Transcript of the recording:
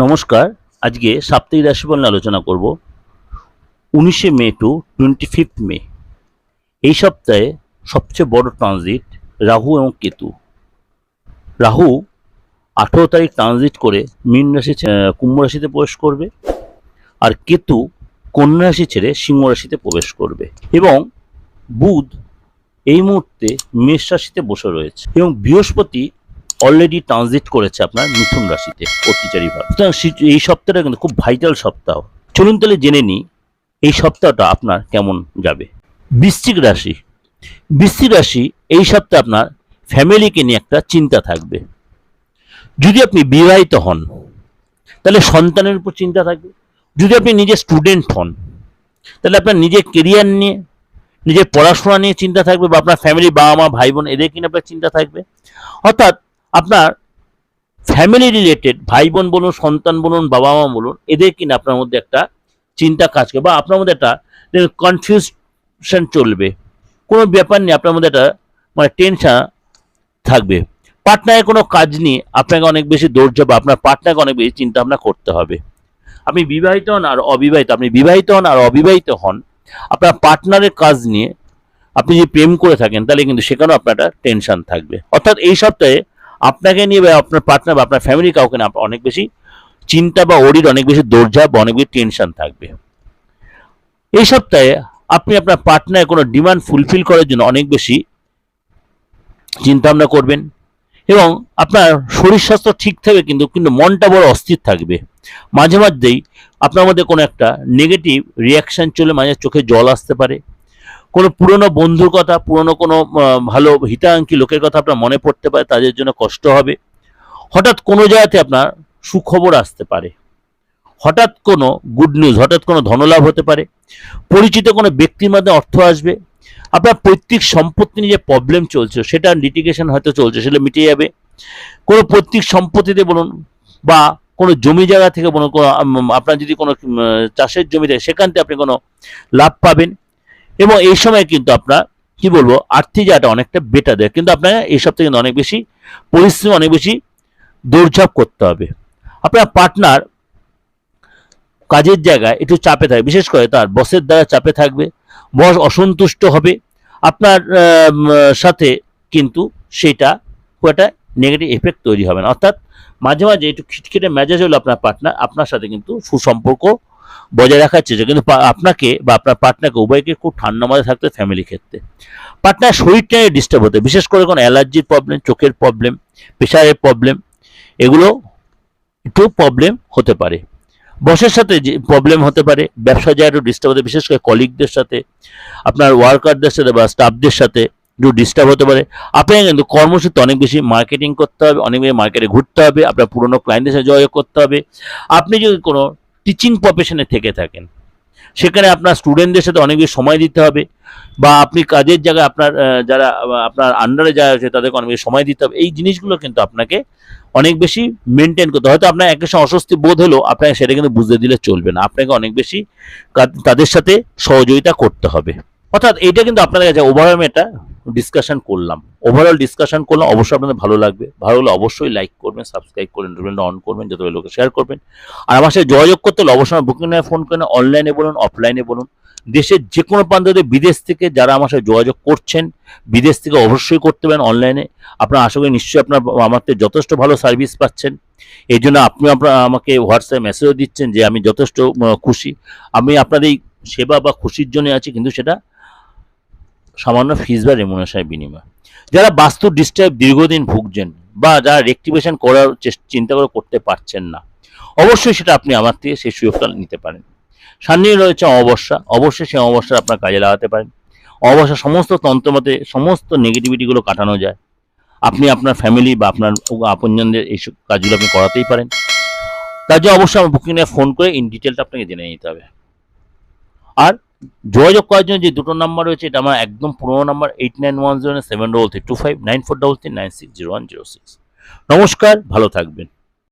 নমস্কার, আজকে সাপ্তাহিক রাশিফল নিয়ে আলোচনা করব। উনিশে May to twenty fifth May. এই সপ্তাহে সবচেয়ে বড় ট্রানজিট রাহু এবং কেতু। রাহু আঠেরো তারিখ ট্রানজিট করে মীন রাশি কুম্ভ রাশিতে প্রবেশ করবে আর কেতু কন্যা রাশি ছেড়ে সিংহ রাশিতে প্রবেশ করবে এবং বুধ এই মুহূর্তে মেষ রাশিতে বসে রয়েছে এবং বৃহস্পতি অলরেডি ট্রানজিট করেছে আপনার মিথুন রাশিতে অত্যাচারী ভাব। সুতরাং এই সপ্তাহটা কিন্তু খুব ভাইটাল সপ্তাহ। চলুন তাহলে জেনে নিই, এই সপ্তাহটা আপনার কেমন যাবে? বৃশ্চিক রাশি। বৃশ্চিক রাশি, এই সপ্তাহে আপনার ফ্যামিলিকে নিয়ে একটা চিন্তা থাকবে। যদি আপনি বিবাহিত হন, তাহলে সন্তানের উপর চিন্তা থাকবে। যদি আপনি নিজে স্টুডেন্ট হন, তাহলে আপনার নিজের কেরিয়ার নিয়ে, নিজের পড়াশোনা নিয়ে চিন্তা থাকবে বা আপনার ফ্যামিলি বাবা মা ভাই বোন এদের কিনে আপনার চিন্তা থাকবে। অর্থাৎ আপনার ফ্যামিলি রিলেটেড ভাই বোন বলুন, সন্তান বলুন, বাবা মা বলুন, এদের কিনে আপনার মধ্যে একটা চিন্তা কাজ করবে বা আপনার মধ্যে একটা কনফিউশন চলবে। কোনো ব্যাপার নিয়ে আপনার মধ্যে একটা মানে টেনশন থাকবে। পার্টনারের কোনো কাজ নিয়ে আপনাকে অনেক বেশি ধৈর্য বা আপনার পার্টনারকে অনেক বেশি চিন্তা ভাবনা করতে হবে। আপনি বিবাহিত হন আর অবিবাহিত, আপনি বিবাহিত হন আর অবিবাহিত হন, আপনার পার্টনারের কাজ নিয়ে আপনি যদি প্রেম করে থাকেন, তাহলে কিন্তু সেখানেও আপনার টেনশন থাকবে। অর্থাৎ এই সপ্তাহে আপনাকে নিয়ে বা আপনার পার্টনার বা আপনার ফ্যামিলি কাউকে না, অনেক বেশি চিন্তা বা ওরির অনেক বেশি দৌড়ঝাঁপ বা অনেক বেশি টেনশন থাকবে। এই সপ্তাহে আপনি আপনার পার্টনার কোনো ডিমান্ড ফুলফিল করার জন্য অনেক বেশি চিন্তা ভাবনা করবেন এবং আপনার শরীর স্বাস্থ্য ঠিক থাকবে কিন্তু কিন্তু মনটা বড় অস্থির থাকবে। মাঝে মাঝেই আপনার মধ্যে কোনো একটা নেগেটিভ রিয়াকশন চলে মাঝে চোখে জল আসতে পারে। কোনো পুরনো বন্ধুর কথা, পুরনো কোনো ভালো হিতাঙ্কি লোকের কথা আপনার মনে পড়তে পারে, তাদের জন্য কষ্ট হবে। হঠাৎ কোনো জায়গাতে আপনার সুখবর আসতে পারে। হঠাৎ কোনো গুড নিউজ হঠাৎ কোনো ধনলাভ হতে পারে। পরিচিত কোনো ব্যক্তির মাধ্যমে অর্থ আসবে। আপনার পৈতৃক সম্পত্তি নিয়ে যে প্রবলেম চলছে, সেটা লিটিগেশন হয়তো চলছে, সেটা মিটে যাবে। কোনো পৈতৃক সম্পত্তিতে বলুন বা কোনো জমি জায়গা থেকে বলুন, কোনো আপনার যদি কোনো চাষের জমি থাকে, সেখান থেকে আপনি কোনো লাভ পাবেন। এবং এই সময় কিন্তু আপনার, কি বলব, আর্থিক জায়গাটা অনেকটা বেটার দেয়। কিন্তু আপনার এই সপ্তাহে কিন্তু অনেক বেশি পরিশ্রম অনেক বেশি দৌড়ঝাঁপ করতে হবে। আপনার পার্টনার কাজের জায়গায় একটু চাপে থাকে, বিশেষ করে তার বসের দ্বারা চাপে থাকবে বস অসন্তুষ্ট হবে। আপনার সাথে কিন্তু সেটা খুব একটা নেগেটিভ এফেক্ট তৈরি হবে না। অর্থাৎ মাঝে মাঝে একটু খিটখিটে মেজাজ হলো আপনার পার্টনার আপনার সাথে কিন্তু সুসম্পর্ক বজায় রাখার চেষ্টা কিন্তু আপনাকে বা আপনার পার্টনারকে উভয়কে খুব ঠান্ডা মাথায় থাকতে ফ্যামিলি ক্ষেত্রে। পার্টনার শরীরটা ডিস্টার্ব হতে বিশেষ করে কোনো অ্যালার্জির প্রবলেম চোখের প্রবলেম প্রেশারের প্রবলেম এগুলো একটু প্রবলেম হতে পারে। বসের সাথে যে প্রবলেম হতে পারে, ব্যবসা জায়গায় একটু ডিস্টার্ব হতে বিশেষ করে কলিগদের সাথে, আপনার ওয়ার্কারদের সাথে বা স্টাফদের সাথে একটু ডিস্টার্ব হতে পারে। আপনাকে কিন্তু কর্মসূচিতে অনেক বেশি মার্কেটিং করতে হবে, অনেক বেশি মার্কেটে ঘুরতে হবে, আপনার পুরনো ক্লায়েন্টের সাথে যোগাযোগ করতে হবে। আপনি যদি কোনো টিচিং প্রফেশনে থেকে থাকেন। সেখানে আপনার স্টুডেন্টদের সাথে অনেক বেশি সময় দিতে হবে বা আপনি কাজের জায়গায় আপনার যারা আপনার আন্ডারে যারা আছে তাদেরকে অনেক বেশি সময় দিতে হবে। এই জিনিসগুলো কিন্তু আপনাকে অনেক বেশি মেনটেন করতে হয়তো আপনার একটা সময় অস্বস্তি বোধ হলো, আপনাকে সেটা কিন্তু বুঝতে দিলে চলবে না। আপনাকে অনেক বেশি তাদের সাথে সহযোগিতা করতে হবে। অর্থাৎ এটা কিন্তু আপনাদের কাছে ওভারঅল একটা ডিসকাশন করলাম। ওভারঅল ডিসকাশন করলাম, অবশ্যই আপনাদের ভালো লাগবে। ভালো হলে অবশ্যই লাইক করবেন সাবস্ক্রাইব করবেন নোটিফিকেশন অন করবেন, যত লোকে শেয়ার করবেন। আর আমার সাথে যোগাযোগ করতে হলে অবশ্যই বুকিং নিয়ে ফোন করেন অনলাইনে বলুন অফলাইনে বলুন। দেশের যে কোনো প্রান্ততে বিদেশ থেকে যারা আমার সাথে যোগাযোগ করছেন, বিদেশ থেকে অবশ্যই করতে পারেন অনলাইনে আপনার আশা করি নিশ্চয়ই আপনার আমার যথেষ্ট ভালো সার্ভিস পাচ্ছেন। এই জন্য আপনি আপনার আমাকে হোয়াটসঅ্যাপ মেসেজও দিচ্ছেন যে আমি যথেষ্ট খুশি। আমি আপনাদের এই সেবা বা খুশির জন্য আছি, কিন্তু সেটা সামান্য ফিজ বা রেমুনেশনের বিনিময়। যারা বাস্তু ডিস্টার্ব দীর্ঘদিন ভুগছেন বা যারা রেক্টিভেশন করার চিন্তা করে করতে পারছেন না, অবশ্যই সেটা আপনি আমার থেকে সেই সুযোগটা নিতে পারেন। সামনেই রয়েছে অমাবস্যা, অবশ্যই সেই অমাবস্যা আপনার কাজে লাগাতে পারেন। অমাবস্যা সমস্ত তন্ত্রমতে সমস্ত নেগেটিভিটিগুলো কাটানো যায়। আপনি আপনার ফ্যামিলি বা আপনার আপনজনদের এইসব কাজগুলো আপনি করাতেই পারেন। তার জন্য অবশ্যই আমার বুকিং ফোন করে ইন ডিটেলটা আপনাকে জেনে নিতে হবে। আর যোগাযোগ করার জন্য যে দুটো নাম্বার রয়েছে, এটা আমার একদম পুরোনো number eight nine one zero seven double three two five nine four double three nine six zero one zero six নমস্কার, ভালো থাকবেন।